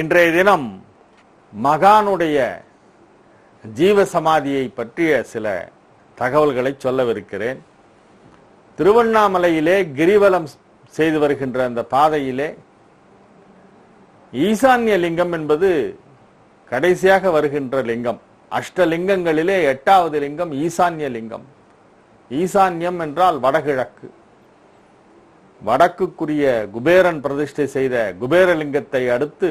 இன்றைய தினம் மகானுடைய ஜீவ சமாதியை பற்றிய சில தகவல்களை சொல்லவிருக்கிறேன். திருவண்ணாமலையிலே கிரிவலம் செய்து வருகின்ற அந்த பாதையிலே ஈசான்ய லிங்கம் என்பது கடைசியாக வருகின்ற லிங்கம். அஷ்டலிங்கங்களிலே எட்டாவது லிங்கம் ஈசான்ய லிங்கம். ஈசான்யம் என்றால் வடகிழக்கு. வடக்குக்குரிய குபேரன் பிரதிஷ்டை செய்த குபேரலிங்கத்தை அடுத்து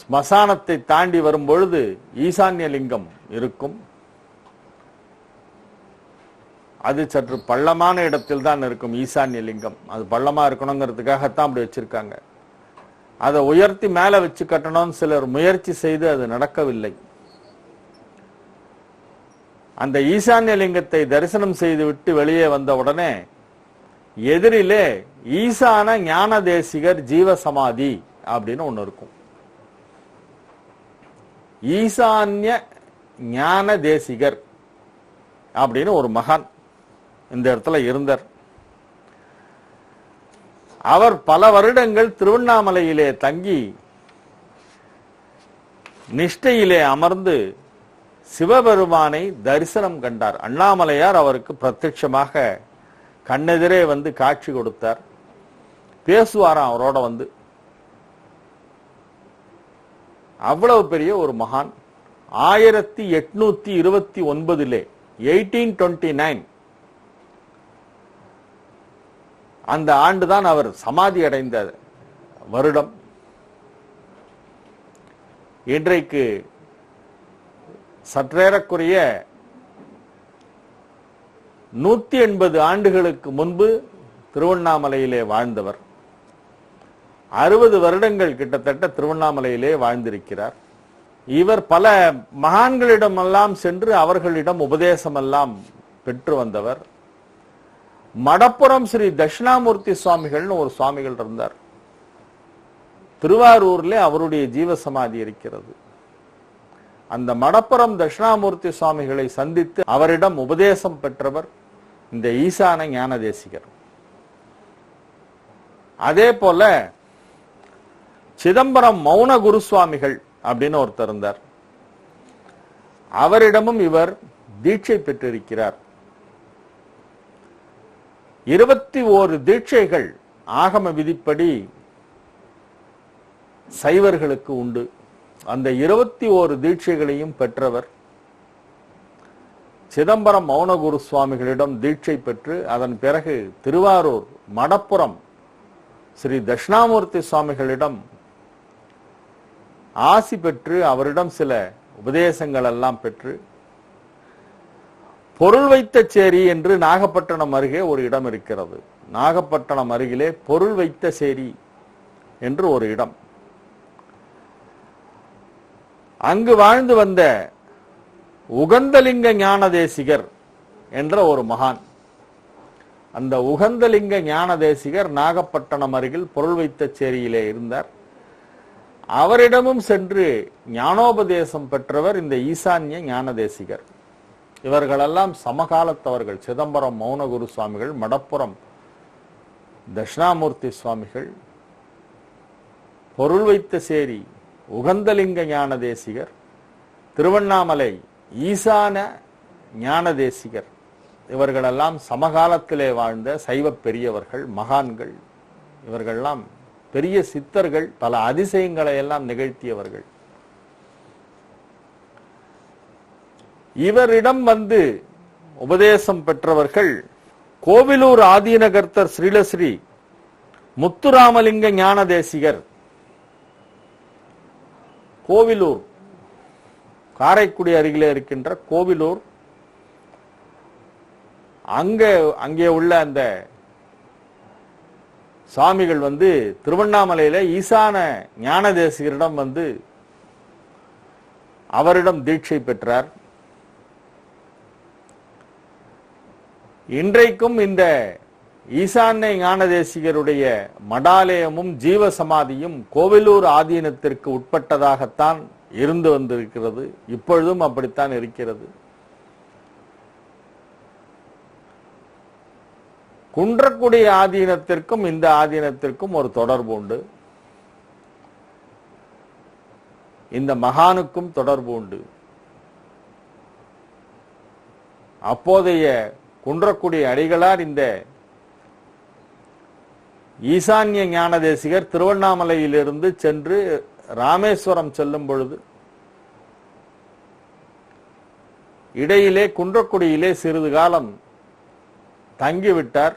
ஸ்மசானத்தை தாண்டி வரும் பொழுது ஈசான்ய லிங்கம் இருக்கும். அது சற்று பள்ளமான இடத்தில் தான் இருக்கும் ஈசான்ய லிங்கம் அது பள்ளமா இருக்கணுங்கிறதுக்காகத்தான் அப்படி வச்சிருக்காங்க. அதை உயர்த்தி மேல வச்சு கட்டணும்னு சிலர் முயற்சி செய்து அது நடக்கவில்லை. அந்த ஈசான்ய லிங்கத்தை தரிசனம் செய்துவிட்டு வெளியே வந்த உடனே எதிரிலே ஈசான ஞான தேசிகர் ஜீவ சமாதி அப்படின்னு ஒன்று இருக்கும். ஈசான்ய ஞான தேசிகர் அப்படின்னு ஒரு மகான் இந்த இடத்துல இருந்தார். அவர் பல வருடங்கள் திருவண்ணாமலையிலே தங்கி நிஷ்டையிலே அமர்ந்து சிவபெருமானை தரிசனம் கண்டார். அண்ணாமலையார் அவருக்கு பிரத்யட்சமாக கண்ணெதிரே வந்து காட்சி கொடுத்தார். பேசுவாராம் அவரோட வந்து. அவ்வளவு பெரிய ஒரு மகான். ஆயிரத்தி எட்நூத்தி இருபத்தி ஒன்பதிலே எயிட்டீன் டுவெண்ட்டி நைன். அந்த ஆண்டுதான் அவர் சமாதி அடைந்த வருடம். இன்றைக்கு சற்றேறக்குரிய நூத்தி எண்பது ஆண்டுகளுக்கு முன்பு திருவண்ணாமலையிலே வாழ்ந்தவர். அறுபது வருடங்கள் கிட்டத்தட்ட திருவண்ணாமலையிலே வாழ்ந்திருக்கிறார். இவர் பல மகான்களிடமெல்லாம் சென்று அவர்களிடம் உபதேசமெல்லாம் பெற்று வந்தவர். மடப்புறம் ஸ்ரீ தட்சிணாமூர்த்தி சுவாமிகள்னு ஒரு சுவாமிகள் இருந்தார். திருவாரூர்ல அவருடைய ஜீவசமாதி இருக்கிறது. அந்த மடப்புறம் தட்சிணாமூர்த்தி சுவாமிகளை சந்தித்து அவரிடம் உபதேசம் பெற்றவர் இந்த ஈசான ஞான தேசிகர் அதே போல சிதம்பரம் மௌன குரு சுவாமிகள் அப்படின்னு ஒருத்தர் இருந்தார். அவரிடமும் இவர் தீட்சை பெற்றிருக்கிறார். இருபத்தி ஓரு தீட்சைகள் ஆகம விதிப்படி சைவர்களுக்கு உண்டு. அந்த இருபத்தி ஓரு தீட்சைகளையும் பெற்றவர் சிதம்பரம் மௌனகுரு சுவாமிகளிடம் தீட்சை பெற்று அதன் பிறகு திருவாரூர் மடப்புறம் ஸ்ரீ தட்சிணாமூர்த்தி சுவாமிகளிடம் ஆசி பெற்று அவரிடம் சில உபதேசங்கள் எல்லாம் பெற்று பொருள் வைத்த சேரி என்று நாகப்பட்டினம் அருகே ஒரு இடம் இருக்கிறது. நாகப்பட்டினம் அருகிலே பொருள் வைத்த சேரி என்று ஒரு இடம். அங்கு வாழ்ந்து வந்த உகந்தலிங்க ஞானதேசிகர் என்ற ஒரு மகான். அந்த உகந்தலிங்க ஞானதேசிகர் நாகப்பட்டினம் அருகில் பொருள் வைத்த சேரியிலே இருந்தார். அவரிடமும் சென்று ஞானோபதேசம் பெற்றவர் இந்த ஈசான்ய ஞானதேசிகர். இவர்களெல்லாம் சமகாலத்தவர்கள். சிதம்பரம் மௌனகுரு சுவாமிகள் மடப்புறம் தட்சிணாமூர்த்தி சுவாமிகள் பொருள் வைத்த சேரி உகந்தலிங்க ஞான தேசிகர் திருவண்ணாமலை ஈசான ஞான தேசிகர் இவர்களெல்லாம் சமகாலத்திலே வாழ்ந்த சைவ பெரியவர்கள் மகான்கள். இவர்களெல்லாம் பெரிய சித்தர்கள் பல அதிசயங்களை எல்லாம் நிகழ்த்தியவர்கள். இவரிடம் வந்து உபதேசம் பெற்றவர்கள் கோவிலூர் ஆதீனகர்த்தர் ஸ்ரீலஸ்ரீ முத்துராமலிங்க ஞான தேசிகர் கோவிலூர் காரைக்குடி அருகிலே இருக்கின்ற கோவிலூர் அங்க அங்கே உள்ள அந்த சுவாமிகள் வந்து திருவண்ணாமலையில ஈசான ஞான தேசிகரிடம் வந்து அவரிடம் தீட்சை பெற்றார். இன்றைக்கும் இந்த ஈசான்ய ஞானதேசிகருடைய மடாலயமும் ஜீவ சமாதியும் கோவிலூர் ஆதீனத்திற்கு உட்பட்டதாகத்தான் இருந்து வந்திருக்கிறது. இப்பொழுதும் அப்படித்தான் இருக்கிறது. குன்றக்குடி ஆதீனத்திற்கும் இந்த ஆதீனத்திற்கும் ஒரு தொடர்பு உண்டு. இந்த மகானுக்கும் தொடர்பு உண்டு. அப்போதைய குன்றக்குடி அடிகளார் இந்த ஈசான்ய ஞான தேசிகர் திருவண்ணாமலையிலிருந்து சென்று ராமேஸ்வரம் செல்லும் பொழுது இடையிலே குன்றக்குடியிலே சிறிது காலம் தங்கிவிட்டார்.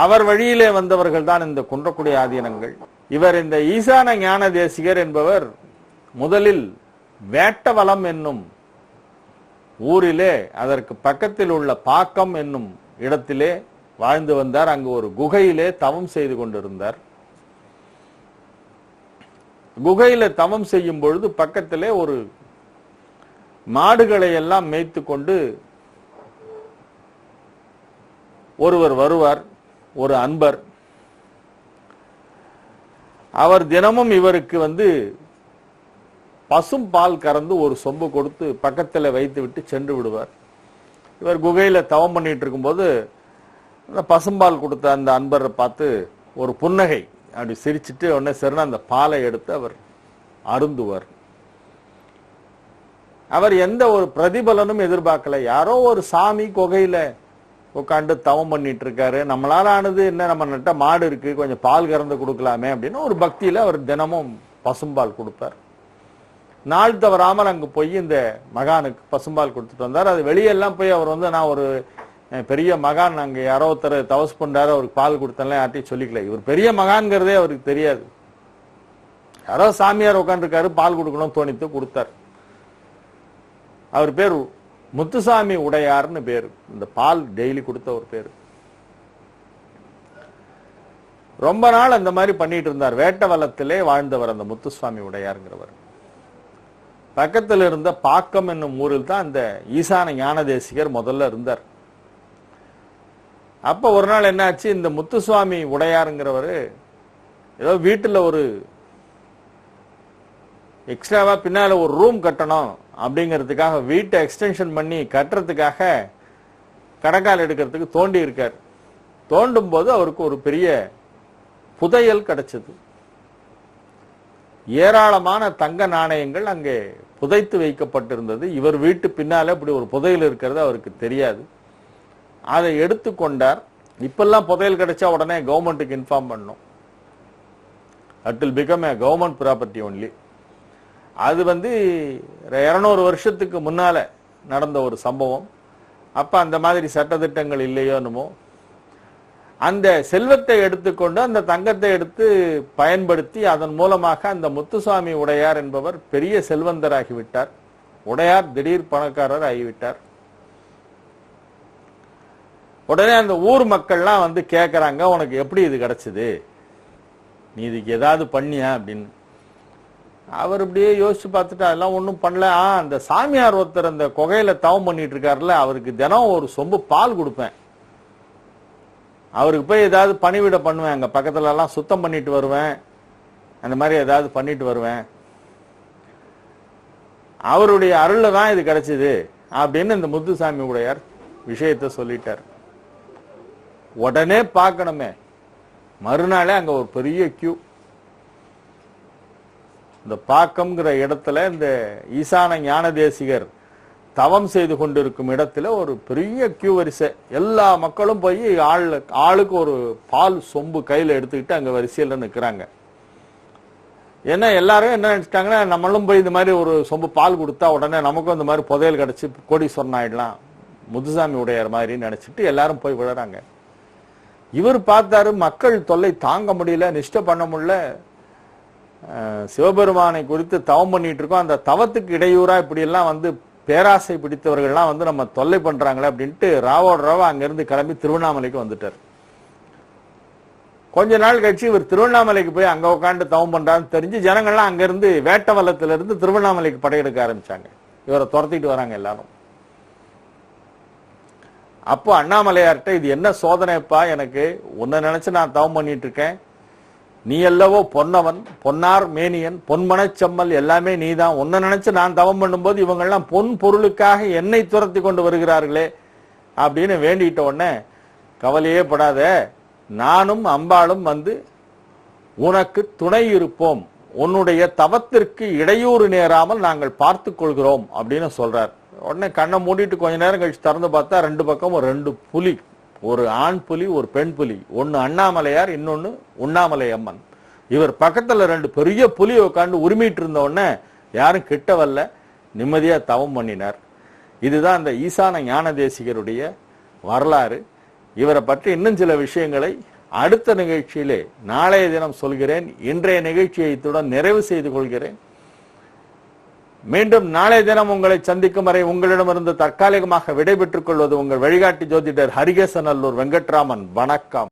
அவர் வழியிலே வந்தவர்கள் தான் இந்த குன்றக்குடி ஆதீனங்கள். இவர் இந்த ஈசான ஞான தேசிகர் என்பவர் முதலில் வேட்டவலம் என்னும் ஊரிலே அதற்கு பக்கத்தில் உள்ள பாக்கம் என்னும் இடத்திலே வாழ்ந்து வந்தார். அங்கு ஒரு குகையிலே தவம் செய்து கொண்டிருந்தார். குகையில தவம் செய்யும் பொழுது பக்கத்திலே ஒரு மாடுகளை எல்லாம் மேய்த்து கொண்டு ஒருவர் வருவார். ஒரு அன்பர். அவர் தினமும் இவருக்கு வந்து பசும் பால் கறந்து ஒரு சொம்பு கொடுத்து பக்கத்தில் வைத்து விட்டு சென்று விடுவார். இவர் குகையில் தவம் பண்ணிட்டு இருக்கும்போது அந்த பசும்பால் கொடுத்த அந்த அன்பரை பார்த்து ஒரு புன்னகை. அப்படி சிரிச்சிட்டு உடனே சரினா அந்த பாலை எடுத்து அவர் அருந்துவார். அவர் எந்த ஒரு பிரதிபலனும் எதிர்பார்க்கல. யாரோ ஒரு சாமி குகையில உட்காந்து தவம் பண்ணிட்டு இருக்காரு நம்மளால ஆனது என்ன நம்ம நட்ட மாடு இருக்கு கொஞ்சம் பால் கறந்து கொடுக்கலாமே அப்படின்னு ஒரு பக்தியில அவர் தினமும் பசும்பால் கொடுப்பார். நாள் தவறாமல் அங்கு போய் இந்த மகானுக்கு பசும்பால் கொடுத்துட்டு வந்தார். அது வெளியெல்லாம் போய் அவர் வந்து நான் ஒரு பெரிய மகான் அங்க யாரோ ஒருத்தர் தவஸ் பண்றாரு அவருக்கு பால் கொடுத்தேன்ல யார்ட்டையும் சொல்லிக்கல. இவர் பெரிய மகான்கிறதே அவருக்கு தெரியாது. யாரோ சாமியார் உட்காந்துருக்காரு பால் கொடுக்கணும் தோணித்து கொடுத்தார். அவர் பேர் முத்துசாமி உடையார்னு பேர். இந்த பால் டெய்லி கொடுத்த ஒரு பேர். ரொம்ப நாள் அந்த மாதிரி பண்ணிட்டு இருந்தார். வேட்டவலத்திலே வாழ்ந்தவர் அந்த முத்துசுவாமி உடையாருங்கிறவர். பக்கத்தில் இருந்த பாக்கம் என்னும் ஊரில் தான் அந்த ஈசான ஞான தேசிகர் முதல்ல இருந்தார். அப்ப ஒரு நாள் என்னாச்சு? இந்த முத்துசுவாமி உடையாருங்கிறவர் ஏதோ வீட்டில் ஒரு எக்ஸ்ட்ராவா பின்னால ஒரு ரூம் கட்டணும். அப்படிங்கிறதுக்காக வீட்டை எக்ஸ்டென்ஷன் பண்ணி கட்டுறதுக்காக கடக்கால் எடுக்கிறதுக்கு தோண்டி இருக்கார். தோண்டும் போது அவருக்கு ஒரு பெரிய புதையல் கிடைச்சது. ஏராளமான தங்க நாணயங்கள் அங்கே புதைத்து வைக்கப்பட்டிருந்தது. இவர் வீட்டு பின்னால இப்படி ஒரு புதையல் இருக்கிறது அவருக்கு தெரியாது. அதை எடுத்துக்கொண்டார் இப்பெல்லாம் புதையல் கிடைச்சா உடனே கவர்மெண்ட்டுக்கு இன்ஃபார்ம் பண்ணும். It will become a government property only அது வந்து இரநூறு வருஷத்துக்கு முன்னால நடந்த ஒரு சம்பவம். அப்ப அந்த மாதிரி சட்டதிட்டங்கள் இல்லையோ என்னமோ. அந்த செல்வத்தை எடுத்துக்கொண்டு அந்த தங்கத்தை எடுத்து பயன்படுத்தி அதன் மூலமாக அந்த முத்துசாமி உடையார் என்பவர் பெரிய செல்வந்தராகிவிட்டார். உடையார் திடீர் பணக்காரர் ஆகிவிட்டார். உடனே அந்த ஊர் மக்கள்லாம் வந்து கேட்குறாங்க உனக்கு எப்படி இது கிடைச்சது? நீ இதுக்கு ஏதாவது பண்ணியா? அப்படின்னு. அவர் இப்படியே யோசிச்சு பார்த்துட்டு அதெல்லாம் ஒன்றும் பண்ணல. ஆ அந்த சாமியார் ஒருத்தர் அந்த குகையில தவம் பண்ணிட்டு இருக்காருல்ல அவருக்கு தினம் ஒரு சொம்பு பால் கொடுப்பேன். அவருக்கு போய் ஏதாவது பணிவிட பண்ணுவேன். அங்கே பக்கத்துல எல்லாம் சுத்தம் பண்ணிட்டு வருவேன். அந்த மாதிரி ஏதாவது பண்ணிட்டு வருவேன். அவருடைய அருளில் தான் இது கிடைச்சிது அப்படின்னு இந்த முத்துசாமி உடையார் விஷயத்த சொல்லிட்டார். உடனே பார்க்கணுமே. மறுநாளே அங்கே ஒரு பெரிய கியூ இந்த பாக்கம்ங்கிற இடத்துல இந்த ஈசான ஞான தேசிகர் தவம் செய்து கொண்டிருக்கும் இடத்துல ஒரு பெரிய கியூ வரிசை. எல்லா மக்களும் போய் ஆள் ஆளுக்கு ஒரு பால் சொம்பு கையில் எடுத்துக்கிட்டு அங்கே வரிசையில் நிற்கிறாங்க ஏன்னா எல்லாரும் என்ன நினச்சிட்டாங்கன்னா நம்மளும் போய் இந்த மாதிரி ஒரு சொம்பு பால் கொடுத்தா உடனே நமக்கும் இந்த மாதிரி புதையல் கிடச்சி கோடீஸ்வரன் ஆயிடலாம் முத்துசாமி உடையார் மாதிரி நினச்சிட்டு எல்லாரும் போய் விழுறாங்க. இவர் பார்த்தாரு மக்கள் தொல்லை தாங்க முடியல நிஷ்ட பண்ண முடியல. சிவபெருமானை குறித்து தவம் பண்ணிட்டு இருக்கோம் அந்த தவத்துக்கு இடையூறா இப்படி எல்லாம் வந்து பேராசை பிடித்தவர்கள்லாம் வந்து நம்ம தொல்லை பண்றாங்களே அப்படின்ட்டு ராவோட ராவா அங்கிருந்து கிளம்பி திருவண்ணாமலைக்கு வந்துட்டார். கொஞ்ச நாள் கழிச்சு இவர் திருவண்ணாமலைக்கு போய் அங்க உட்காந்து தவம் பண்றாருன்னு தெரிஞ்சு ஜனங்கள்லாம் அங்கிருந்து வேட்டவலத்துல இருந்து திருவண்ணாமலைக்கு படையெடுக்க ஆரம்பிச்சாங்க. இவரை துரத்திட்டு வராங்க எல்லாரும். அப்போ அண்ணாமலையார்கிட்ட இது என்ன சோதனைப்பா எனக்கு? உன்னை நினைச்சு நான் தவம் பண்ணிட்டு இருக்கேன் நீ அல்லவோ பொன்னவன் பொன்னார் மேனியன் பொன்மனச் செம்மல் எல்லாமே நீதான். உன்னை நினைச்சு நான் தவம் பண்ணும்போது இவங்கெல்லாம் பொன் பொருளுக்காக என்னை துரத்தி கொண்டு வருகிறார்களே அப்படின்னு வேண்டிட்ட உடனே கவலையே படாத நானும் அம்பாளும் வந்து உனக்கு துணை இருப்போம். உன்னுடைய தவத்திற்கு இடையூறு நேராமல் நாங்கள் பார்த்து கொள்கிறோம் அப்படின்னு சொல்றார். உடனே கண்ணை மூடிட்டு கொஞ்ச நேரம் கழிச்சு திறந்து பார்த்தா ரெண்டு பக்கமும் ரெண்டு புலி. ஒரு ஆண் புலி ஒரு பெண் புலி. ஒன்னு அண்ணாமலையார் இன்னொன்னு உண்ணாமலை அம்மன் இவர் பக்கத்துல ரெண்டு பெரிய புலி உட்காந்து உரிமிட்டு இருந்த உடனே யாரும் கிட்ட வரல. நிம்மதியா தவம் பண்ணினார். இதுதான் அந்த ஈசான ஞான தேசிகருடைய வரலாறு. இவரை பற்றி இன்னும் சில விஷயங்களை அடுத்த நிகழ்ச்சியிலே நாளைய தினம் சொல்கிறேன். இன்றைய நிகழ்ச்சியை இத்துடன் நிறைவு செய்து கொள்கிறேன். மீண்டும் நாளைய தினம் உங்களை சந்திக்கும் வரை உங்களிடமிருந்து தற்காலிகமாக விடைபெற்றுக் கொள்வது உங்கள் வழிகாட்டி ஜோதிடர் ஹரிகேசன் அல்லூர் வெங்கட்ராமன். வணக்கம்.